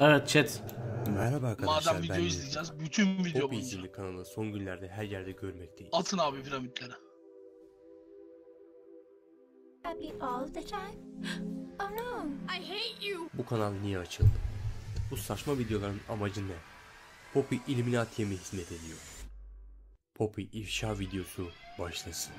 Evet chat. Merhaba arkadaşlar Madem video ben izleyeceğiz, bütün video Poppy boyunca. kanalı son günlerde her yerde görmekteyiz. Atın abi piramitlere. happy all the time? Oh no. I hate you. Bu kanal niye açıldı? Bu saçma videoların amacı ne? Poppy Illuminati'ye mi hizmet ediyor? Poppy ifşa videosu başlasın.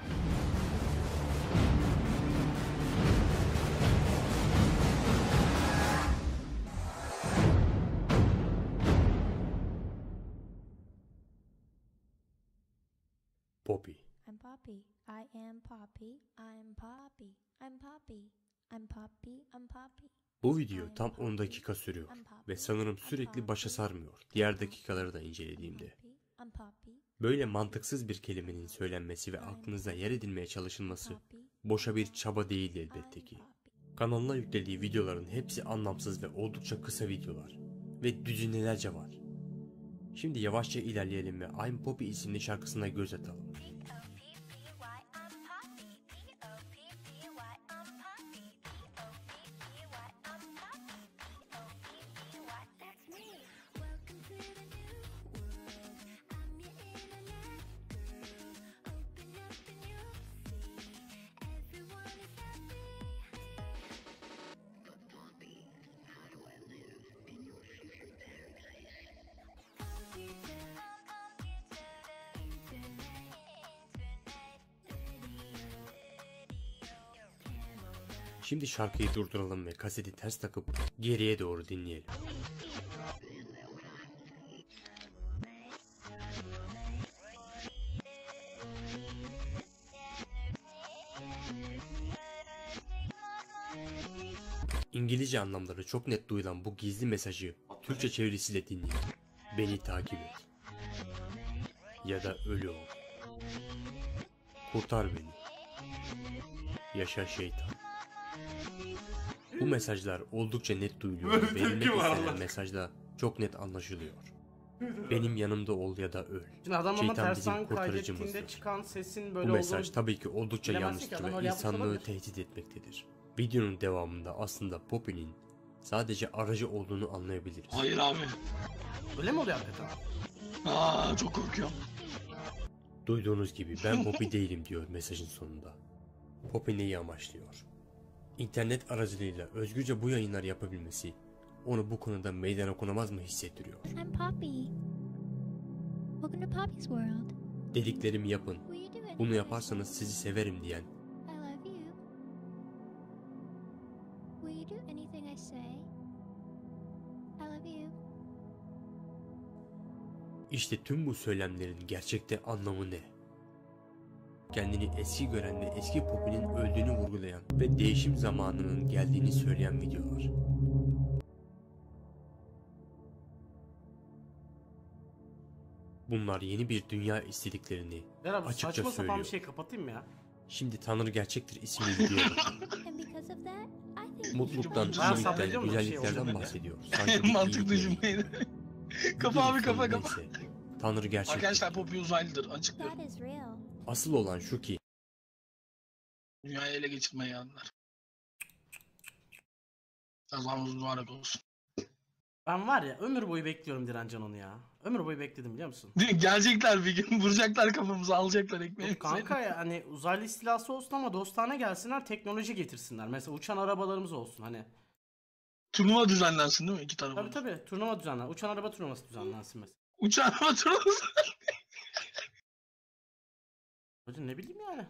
Poppy. I am Poppy. I'm Poppy. I'm Poppy. I'm Poppy. I'm Poppy. Bu video tam 10 dakika sürüyor ve sanırım sürekli başa sarmıyor diğer dakikaları da incelediğimde. Böyle mantıksız bir kelimenin söylenmesi ve aklınıza yer edilmeye çalışılması boşa bir çaba değil elbette ki. Kanalına yüklediği videoların hepsi anlamsız ve oldukça kısa videolar ve düzinelerce var. Şimdi yavaşça ilerleyelim ve I'm Poppy isimli şarkısına göz atalım. Şimdi şarkıyı durduralım ve kaseti ters takıp geriye doğru dinleyelim. İngilizce anlamları çok net duyulan bu gizli mesajı Türkçe çevirisiyle dinleyin. Beni takip et. Ya da ölü ol. Kurtar beni. Yaşa şeytan. Bu mesajlar oldukça net duyuluyor ve verilmek istenen mesaj da çok net anlaşılıyor. Benim yanımda ol ya da öl. Şimdi adam ama Şeytan bizim kaydettiğinde kurtarıcımızdır. çıkan sesin Bu böyle mesaj olduğunu... tabii ki oldukça Bilemezsin ki, yanlıştır adam ve öyle yapmış insanlığı olabilir. tehdit etmektedir. Videonun devamında aslında Poppy'nin sadece aracı olduğunu anlayabiliriz. Hayır abi. Öyle mi oluyor hakikaten? Aa çok korkuyorum. Duyduğunuz gibi ben Poppy değilim diyor mesajın sonunda. Poppy neyi amaçlıyor? İnternet aracılığıyla özgürce bu yayınlar yapabilmesi onu bu konuda meydan okunamaz mı hissettiriyor? I'm Poppy. Welcome to Poppy's world. Dediklerimi yapın. Bunu yaparsanız sizi severim diyen I love you. Will you do anything I say? I love you. İşte tüm bu söylemlerin gerçekte anlamı ne? Kendini eski gören ve eski Poppy'nin öldüğünü vurgulayan ve değişim zamanının geldiğini söyleyen videolar. Bunlar yeni bir dünya istediklerini Beraber açıkça saçma sapan söylüyor. bir şey kapatayım mı ya? Şimdi Tanrı gerçektir isimli think Mutluluktan, iyilikten, şey güzelliklerden oldu. bahsediyor. Bir mantıklı cümleydi. kafa abi kafa kafa. Tanrı gerçektir. Arkadaşlar Poppy uzaylıdır. Açık diyorum. Asıl olan şu ki Dünyayı ele geçirmeye geldiler. Kazamız mübarek olsun. Ben var ya ömür boyu bekliyorum Direncan onu ya. Ömür boyu bekledim biliyor musun? Gelecekler bir gün vuracaklar kafamızı alacaklar ekmeği. Yok kanka ya hani uzaylı istilası olsun ama dostane gelsinler teknoloji getirsinler. Mesela uçan arabalarımız olsun hani. Turnuva düzenlensin değil mi iki tarafa? Tabi tabi turnuva düzenlen. Uçan araba turnuvası düzenlensin mesela. Uçağın turnuvası. Hocam ne bileyim yani.